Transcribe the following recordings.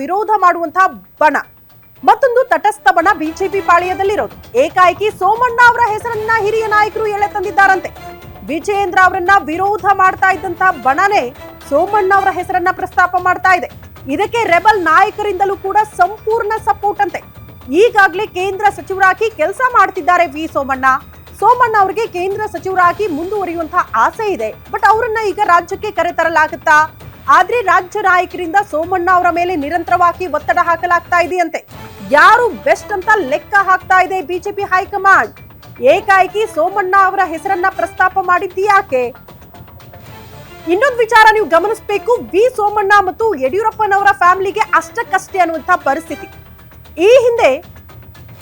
ವಿರೋಧ ಮಾಡುವಂತಹ ಬಣ. ಮತ್ತೊಂದು ತಟಸ್ಥ ಬಣ ಬಿಜೆಪಿ ಪಾಳ್ಯದಲ್ಲಿರೋದು. ಏಕಾಏಕಿ ಸೋಮಣ್ಣ ಅವರ ಹೆಸರನ್ನ ಹಿರಿಯ ನಾಯಕರು ಎಳೆ ತಂದಿದ್ದಾರಂತೆ. ವಿಜಯೇಂದ್ರ ಅವರನ್ನ ವಿರೋಧ ಮಾಡ್ತಾ ಇದ್ದಂತಹ ಬಣನೇ ಸೋಮಣ್ಣ ಅವರ ಹೆಸರನ್ನ ಪ್ರಸ್ತಾಪ ಮಾಡ್ತಾ ಇದೆ. ಇದಕ್ಕೆ ರೆಬಲ್ ನಾಯಕರಿಂದಲೂ ಕೂಡ ಸಂಪೂರ್ಣ ಸಪೋರ್ಟ್ ಅಂತೆ. ಈಗಾಗಲೇ ಕೇಂದ್ರ ಸಚಿವರಾಗಿ ಕೆಲಸ ಮಾಡ್ತಿದ್ದಾರೆ ವಿ ಸೋಮಣ್ಣ. ಸೋಮಣ್ಣ ಅವರಿಗೆ ಕೇಂದ್ರ ಸಚಿವರಾಗಿ ಮುಂದುವರಿಯುವಂತಹ ಆಸೆ ಇದೆ. ಬಟ್ ಅವರನ್ನ ಈಗ ರಾಜ್ಯಕ್ಕೆ ಕರೆತರಲಾಗುತ್ತಾ? ಆದ್ರೆ ರಾಜ್ಯ ನಾಯಕರಿಂದ ಸೋಮಣ್ಣ ಅವರ ಮೇಲೆ ನಿರಂತರವಾಗಿ ಒತ್ತಡ ಹಾಕಲಾಗ್ತಾ ಇದೆಯಂತೆ. ಯಾರು ಬೆಸ್ಟ್ ಅಂತ ಲೆಕ್ಕ ಹಾಕ್ತಾ ಇದೆ ಬಿಜೆಪಿ ಹೈಕಮಾಂಡ್? ಏಕಾಏಕಿ ಸೋಮಣ್ಣ ಅವರ ಹೆಸರನ್ನ ಪ್ರಸ್ತಾಪ ಮಾಡಿದ್ಯಾಕೆ ಇನ್ನೊಂದು ವಿಚಾರ ನೀವು ಗಮನಿಸಬೇಕು, ವಿ ಸೋಮಣ್ಣ ಮತ್ತು ಯಡಿಯೂರಪ್ಪನವರ ಫ್ಯಾಮಿಲಿಗೆ ಅಷ್ಟಕ್ಕಷ್ಟೇ ಅನ್ನುವಂಥ ಪರಿಸ್ಥಿತಿ. ಈ ಹಿಂದೆ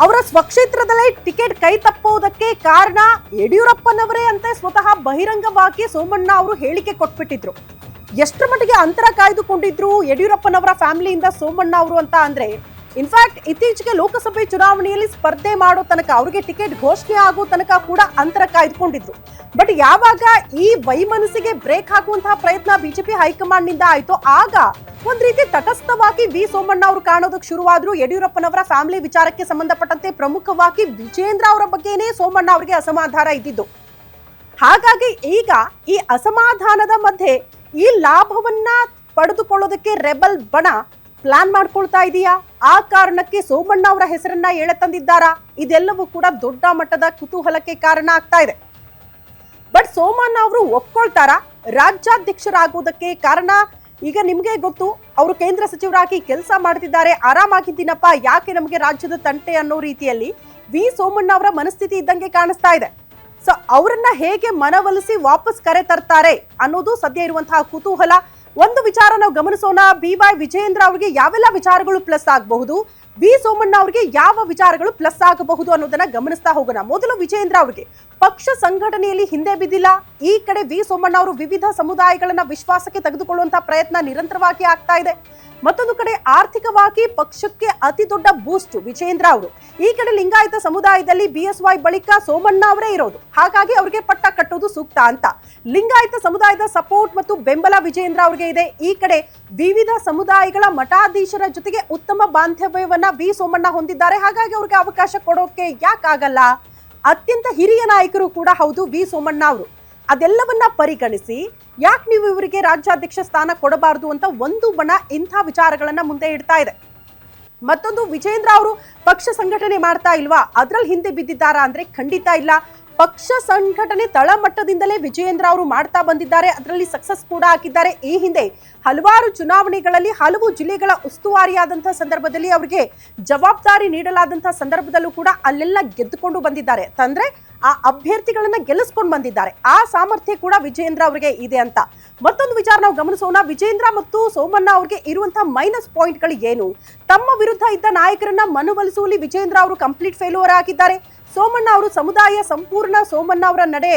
ಅವರ ಸ್ವಕ್ಷೇತ್ರದಲ್ಲೇ ಟಿಕೆಟ್ ಕೈ ತಪ್ಪುವುದಕ್ಕೆ ಕಾರಣ ಯಡಿಯೂರಪ್ಪನವರೇ ಅಂತ ಸ್ವತಃ ಬಹಿರಂಗವಾಗಿ ಸೋಮಣ್ಣ ಅವರು ಹೇಳಿಕೆ ಕೊಟ್ಬಿಟ್ಟಿದ್ರು. ಎಷ್ಟರ ಮಟ್ಟಿಗೆ ಅಂತರ ಕಾಯ್ದುಕೊಂಡಿದ್ರು ಯಡಿಯೂರಪ್ಪನವರ ಫ್ಯಾಮಿಲಿಯಿಂದ ಸೋಮಣ್ಣ ಅವರು ಅಂತ ಅಂದ್ರೆ ಇನ್ಫ್ಯಾಕ್ಟ್ ಇತ್ತೀಚೆಗೆ ಲೋಕಸಭೆ ಚುನಾವಣೆಯಲ್ಲಿ ಸ್ಪರ್ಧೆ ಮಾಡೋ ತನಕ ಅವರಿಗೆ ಟಿಕೆಟ್ ಘೋಷಣೆ ಆಗೋ ತನಕ ಕೂಡ ಅಂತರ ಕಾಯ್ದುಕೊಂಡಿದ್ರು. ಬಟ್ ಯಾವಾಗ ಈ ವೈಮನಸ್ಸಿಗೆ ಬ್ರೇಕ್ ಹಾಕುವಂತಹ ಪ್ರಯತ್ನ ಬಿಜೆಪಿ ಹೈಕಮಾಂಡ್ನಿಂದ ಆಯ್ತು, ಆಗ ಒಂದ್ ರೀತಿ ತಟಸ್ಥವಾಗಿ ವಿ ಸೋಮಣ್ಣ ಅವರು ಕಾಣೋದಕ್ಕೆ ಶುರುವಾದ್ರು ಯಡಿಯೂರಪ್ಪನವರ ಫ್ಯಾಮಿಲಿ ವಿಚಾರಕ್ಕೆ ಸಂಬಂಧಪಟ್ಟಂತೆ ಪ್ರಮುಖವಾಗಿ ವಿಜೇಂದ್ರ ಅವರ ಬಗ್ಗೆನೇ ಸೋಮಣ್ಣ ಅವರಿಗೆ ಅಸಮಾಧಾನ ಇದ್ದಿದ್ದು. ಹಾಗಾಗಿ ಈಗ ಈ ಅಸಮಾಧಾನದ ಮಧ್ಯೆ ಈ ಲಾಭವನ್ನ ಪಡೆದುಕೊಳ್ಳೋದಕ್ಕೆ ರೆಬಲ್ ಬಣ ಪ್ಲಾನ್ ಮಾಡ್ಕೊಳ್ತಾ ಇದೆಯಾ? ಆ ಕಾರಣಕ್ಕೆ ಸೋಮಣ್ಣ ಅವರ ಹೆಸರನ್ನ ಎಳೆತಂದಿದ್ದಾರಾ ಇದೆಲ್ಲವೂ ಕೂಡ ದೊಡ್ಡ ಮಟ್ಟದ ಕುತೂಹಲಕ್ಕೆ ಕಾರಣ ಆಗ್ತಾ ಇದೆ. ಬಟ್ ಸೋಮಣ್ಣ ಅವರು ಒಪ್ಕೊಳ್ತಾರಾ? ರಾಜ್ಯಾಧ್ಯಕ್ಷರಾಗುವುದಕ್ಕೆ ಕಾರಣ? ಈಗ ನಿಮಗೆ ಗೊತ್ತು, ಅವರು ಕೇಂದ್ರ ಸಚಿವರಾಗಿ ಕೆಲಸ ಮಾಡ್ತಿದ್ದಾರೆ. ಆರಾಮಾಗಿದ್ದೀನಪ್ಪ. ಯಾಕೆ ನಮಗೆ ರಾಜ್ಯದ ತಂಟೆ ಅನ್ನೋ ರೀತಿಯಲ್ಲಿ ವಿ ಸೋಮಣ್ಣ ಅವರ ಮನಸ್ಥಿತಿ ಇದ್ದಂಗೆ ಕಾಣಿಸ್ತಾ ಇದೆ. ಸೊ ಅವರನ್ನ ಹೇಗೆ ಮನವೊಲಿಸಿ ವಾಪಸ್ ಕರೆ ತರ್ತಾರೆ ಅನ್ನೋದು ಸದ್ಯ ಇರುವಂತಹ ಕುತೂಹಲ. ಒಂದು ವಿಚಾರ ನಾವು ಗಮನಿಸೋಣ. ಬಿ ವೈ ವಿಜಯೇಂದ್ರ ಅವರಿಗೆ ಯಾವೆಲ್ಲ ವಿಚಾರಗಳು ಪ್ಲಸ್ ಆಗಬಹುದು? ವಿ ಸೋಮಣ್ಣ ಅವರಿಗೆ ಯಾವ ವಿಚಾರಗಳು ಪ್ಲಸ್ ಆಗಬಹುದು ಅನ್ನೋದನ್ನ ಗಮನಿಸ್ತಾ ಹೋಗೋಣ. ಮೊದಲು ವಿಜಯೇಂದ್ರ ಅವರಿಗೆ, ಪಕ್ಷ ಸಂಘಟನೆಯಲ್ಲಿ ಹಿಂದೆ ಬಿದ್ದಿಲ್ಲ. ಈ ಕಡೆ ವಿ ಸೋಮಣ್ಣ ಅವರು ವಿವಿಧ ಸಮುದಾಯಗಳನ್ನ ವಿಶ್ವಾಸಕ್ಕೆ ತೆಗೆದುಕೊಳ್ಳುವಂತಹ ಪ್ರಯತ್ನ ನಿರಂತರವಾಗಿ ಆಗ್ತಾ ಇದೆ. ಮತ್ತೊಂದು ಕಡೆ ಆರ್ಥಿಕವಾಗಿ ಪಕ್ಷಕ್ಕೆ ಅತಿ ದೊಡ್ಡ ಬೂಸ್ಟ್ ವಿಜೇಂದ್ರ ಅವರು. ಈ ಕಡೆ ಲಿಂಗಾಯತ ಸಮುದಾಯದಲ್ಲಿ ಬಿ ಎಸ್ ವೈ ಬಳಿಕ ಸೋಮಣ್ಣ ಅವರೇ ಇರೋದು. ಹಾಗಾಗಿ ಅವರಿಗೆ ಪಟ್ಟ ಕಟ್ಟೋದು ಸೂಕ್ತ ಅಂತ. ಲಿಂಗಾಯತ ಸಮುದಾಯದ ಸಪೋರ್ಟ್ ಮತ್ತು ಬೆಂಬಲ ವಿಜೇಂದ್ರ ಅವರಿಗೆ ಇದೆ. ಈ ಕಡೆ ವಿವಿಧ ಸಮುದಾಯಗಳ ಮಠಾಧೀಶರ ಜೊತೆಗೆ ಉತ್ತಮ ಬಾಂಧವ್ಯವನ್ನ ವಿ ಸೋಮಣ್ಣ ಹೊಂದಿದ್ದಾರೆ. ಹಾಗಾಗಿ ಅವ್ರಿಗೆ ಅವಕಾಶ ಕೊಡೋಕೆ ಯಾಕಾಗಲ್ಲ ಅತ್ಯಂತ ಹಿರಿಯ ನಾಯಕರು ಕೂಡ ಹೌದು, ವಿ ಸೋಮಣ್ಣ ಅವರು. ಅದೆಲ್ಲವನ್ನ ಪರಿಗಣಿಸಿ ಯಾಕೆ ನೀವು ಇವರಿಗೆ ರಾಜ್ಯಾಧ್ಯಕ್ಷ ಸ್ಥಾನ ಕೊಡಬಾರದು ಅಂತ ಒಂದು ಬಣ ಇಂಥ ವಿಚಾರಗಳನ್ನ ಮುಂದೆ ಇಡ್ತಾ ಇದೆ. ಮತ್ತೊಂದು ವಿಜೇಂದ್ರ ಅವರು ಪಕ್ಷ ಸಂಘಟನೆ ಮಾಡ್ತಾ ಇಲ್ವಾ? ಅದ್ರಲ್ಲಿ ಹಿಂದೆ ಬಿದ್ದಿದ್ದಾರಾ ಅಂದ್ರೆ ಖಂಡಿತ ಇಲ್ಲ. ಪಕ್ಷ ಸಂಘಟನೆ ತಳಮಟ್ಟದಿಂದಲೇ ವಿಜಯೇಂದ್ರ ಅವರು ಮಾಡ್ತಾ ಬಂದಿದ್ದಾರೆ. ಅದರಲ್ಲಿ ಸಕ್ಸಸ್ ಕೂಡ ಹಾಕಿದ್ದಾರೆ. ಈ ಹಿಂದೆ ಹಲವಾರು ಚುನಾವಣೆಗಳಲ್ಲಿ ಹಲವು ಜಿಲ್ಲೆಗಳ ಉಸ್ತುವಾರಿಯಾದಂತಹ ಸಂದರ್ಭದಲ್ಲಿ ಅವರಿಗೆ ಜವಾಬ್ದಾರಿ ನೀಡಲಾದಂತಹ ಸಂದರ್ಭದಲ್ಲೂ ಕೂಡ ಅಲ್ಲೆಲ್ಲ ಗೆದ್ದುಕೊಂಡು ಬಂದಿದ್ದಾರೆ. ತಂದ್ರೆ ಆ ಅಭ್ಯರ್ಥಿಗಳನ್ನ ಗೆಲ್ಲಿಸ್ಕೊಂಡು ಬಂದಿದ್ದಾರೆ. ಆ ಸಾಮರ್ಥ್ಯ ಕೂಡ ವಿಜಯೇಂದ್ರ ಅವರಿಗೆ ಇದೆ ಅಂತ. ಮತ್ತೊಂದು ವಿಚಾರ ನಾವು ಗಮನಿಸೋಣ. ವಿಜೇಂದ್ರ ಮತ್ತು ಸೋಮಣ್ಣ ಅವರಿಗೆ ಇರುವಂತಹ ಮೈನಸ್ ಪಾಯಿಂಟ್ಗಳು ಏನು? ತಮ್ಮ ವಿರುದ್ಧ ಇದ್ದ ನಾಯಕರನ್ನ ಮನವೊಲಿಸುವಲ್ಲಿ ವಿಜೇಂದ್ರ ಅವರು ಕಂಪ್ಲೀಟ್ ಫೇಲ್ಯೂರ್ ಆಗಿದ್ದಾರೆ. ಸೋಮಣ್ಣ ಅವರು ಸಮುದಾಯ ಸಂಪೂರ್ಣ ಸೋಮಣ್ಣ ಅವರ ನಡೆ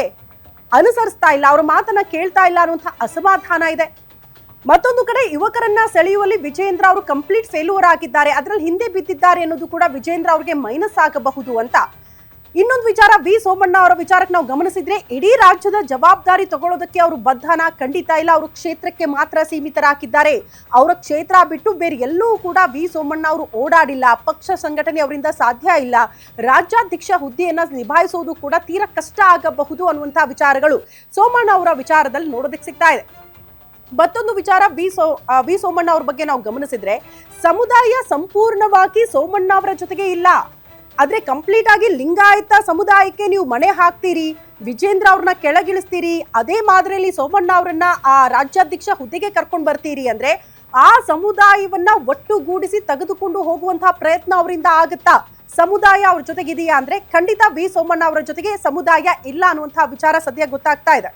ಅನುಸರಿಸ್ತಾ ಇಲ್ಲ, ಅವರ ಮಾತನ್ನ ಕೇಳ್ತಾ ಇಲ್ಲ ಅನ್ನುವಂತಹ ಅಸಮಾಧಾನ ಇದೆ. ಮತ್ತೊಂದು ಕಡೆ ಯುವಕರನ್ನ ಸೆಳೆಯುವಲ್ಲಿ ವಿಜೇಂದ್ರ ಅವರು ಕಂಪ್ಲೀಟ್ ಫೇಲ್ಯೂರ್ ಆಗಿದ್ದಾರೆ. ಅದರಲ್ಲಿ ಹಿಂದೆ ಬಿದ್ದಿದ್ದಾರೆ ಅನ್ನೋದು ಕೂಡ ವಿಜೇಂದ್ರ ಅವರಿಗೆ ಮೈನಸ್ ಆಗಬಹುದು ಅಂತ ಇನ್ನೊಂದು ವಿಚಾರ, ವಿ. ಸೋಮಣ್ಣ ಅವರ ವಿಚಾರಕ್ಕೆ ನಾವು ಗಮನಿಸಿದ್ರೆ, ಇಡೀ ರಾಜ್ಯದ ಜವಾಬ್ದಾರಿ ತಗೊಳ್ಳೋದಕ್ಕೆ ಅವರು ಬದ್ಧನ ಖಂಡಿತ ಇಲ್ಲ. ಅವರು ಕ್ಷೇತ್ರಕ್ಕೆ ಮಾತ್ರ ಸೀಮಿತರಾಗಿದ್ದಾರೆ. ಅವರ ಕ್ಷೇತ್ರ ಬಿಟ್ಟು ಬೇರೆ ಎಲ್ಲೂ ಕೂಡ ವಿ. ಸೋಮಣ್ಣ ಅವರು ಓಡಾಡಿಲ್ಲ. ಪಕ್ಷ ಸಂಘಟನೆ ಅವರಿಂದ ಸಾಧ್ಯ ಇಲ್ಲ. ರಾಜ್ಯಾಧ್ಯಕ್ಷ ಹುದ್ದೆಯನ್ನ ನಿಭಾಯಿಸುವುದು ಕೂಡ ತೀರಾ ಕಷ್ಟ ಆಗಬಹುದು ಅನ್ನುವಂತಹ ವಿಚಾರಗಳು ಸೋಮಣ್ಣ ಅವರ ವಿಚಾರದಲ್ಲಿ ನೋಡೋದಕ್ಕೆ ಸಿಗ್ತಾ ಇದೆ. ಮತ್ತೊಂದು ವಿಚಾರ, ವಿ. So V. ಸೋಮಣ್ಣ ಅವ್ರ ಬಗ್ಗೆ ನಾವು ಗಮನಿಸಿದ್ರೆ, ಸಮುದಾಯ ಸಂಪೂರ್ಣವಾಗಿ ಸೋಮಣ್ಣ ಅವರ ಜೊತೆಗೆ ಇಲ್ಲ. ಆದ್ರೆ ಕಂಪ್ಲೀಟ್ ಆಗಿ ಲಿಂಗಾಯತ ಸಮುದಾಯಕ್ಕೆ ನೀವು ಮಣೆ ಹಾಕ್ತೀರಿ, ವಿಜೇಂದ್ರ ಅವ್ರನ್ನ ಕೆಳಗಿಳಿಸ್ತೀರಿ, ಅದೇ ಮಾದರಿಯಲ್ಲಿ ಸೋಮಣ್ಣ ಅವರನ್ನ ಆ ರಾಜ್ಯಾಧ್ಯಕ್ಷ ಹುದ್ದೆಗೆ ಕರ್ಕೊಂಡು ಬರ್ತೀರಿ ಅಂದ್ರೆ ಆ ಸಮುದಾಯವನ್ನ ಒಟ್ಟುಗೂಡಿಸಿ ತೆಗೆದುಕೊಂಡು ಹೋಗುವಂತಹ ಪ್ರಯತ್ನ ಅವರಿಂದ ಆಗುತ್ತಾ? ಸಮುದಾಯ ಅವ್ರ ಜೊತೆಗಿದೆಯಾ ಅಂದ್ರೆ ಖಂಡಿತ ವಿ ಸೋಮಣ್ಣ ಅವರ ಜೊತೆಗೆ ಸಮುದಾಯ ಇಲ್ಲ ಅನ್ನುವಂತಹ ವಿಚಾರ ಸದ್ಯ ಗೊತ್ತಾಗ್ತಾ ಇದೆ.